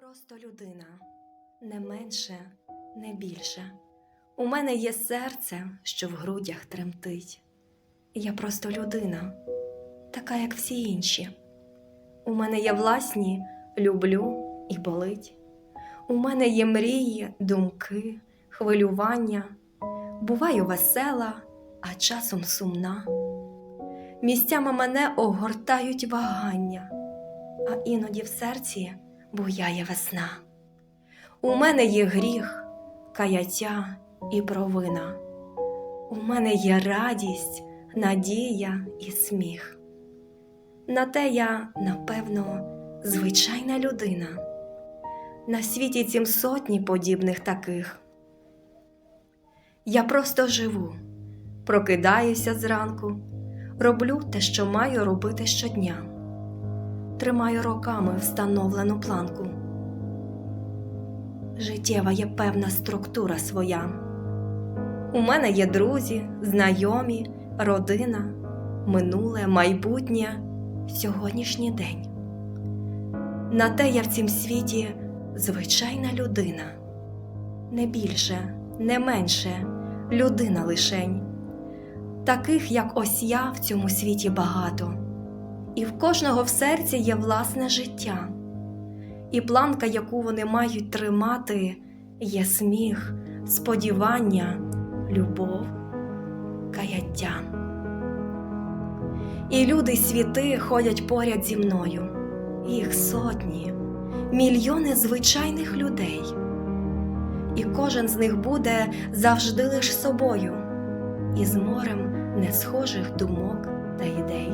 просто людина, не менше, не більше. У мене є серце, що в грудях тремтить. Я просто людина, така, як всі інші. У мене є власні люблю і болить. У мене є мрії, думки, хвилювання. Буваю весела, а часом сумна. Місцями мене огортають вагання, а іноді в серці буяє весна. У мене є гріх, каяття і провина. У мене є радість, надія і сміх. На те я, напевно, звичайна людина. На світі цім сотні подібних таких. Я просто живу, прокидаюся зранку, роблю те, що маю робити щодня, тримаю роками встановлену планку. Життєва є певна структура своя. У мене є друзі, знайомі, родина, минуле, майбутнє, сьогоднішній день. На те я в цім світі звичайна людина, не більше, не менше, людина лишень. Таких, як ось я, в цьому світі багато, і в кожного в серці є власне життя, і планка, яку вони мають тримати, є сміх, сподівання, любов, каяття. І люди світи ходять поряд зі мною, їх сотні, мільйони звичайних людей, і кожен з них буде завжди лиш собою, із морем несхожих думок та ідей.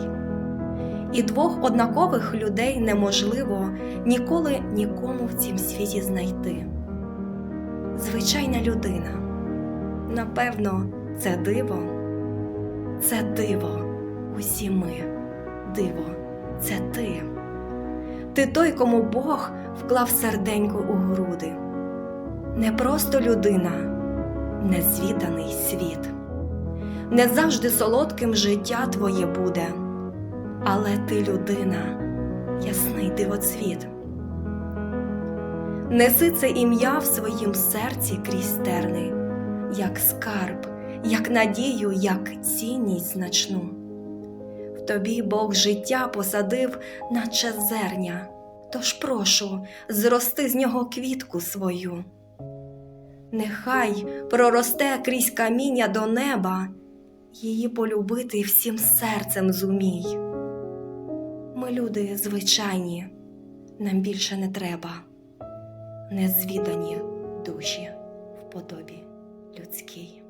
І двох однакових людей неможливо ніколи нікому в цім світі знайти. Звичайна людина, напевно, це диво, це диво, усі ми, диво, це ти. Ти той, кому Бог вклав серденько у груди. Не просто людина, незвіданий світ. Не завжди солодким життя твоє буде, але ти людина, ясний дивоцвіт. Неси це ім'я в своїм серці крізь терни, як скарб, як надію, як цінність значну. В тобі Бог життя посадив, наче зерня, тож прошу, зрости з нього квітку свою. Нехай проросте крізь каміння до неба, її полюбити всім серцем зумій. Ми люди звичайні, нам більше не треба, незвідані душі в подобі людській.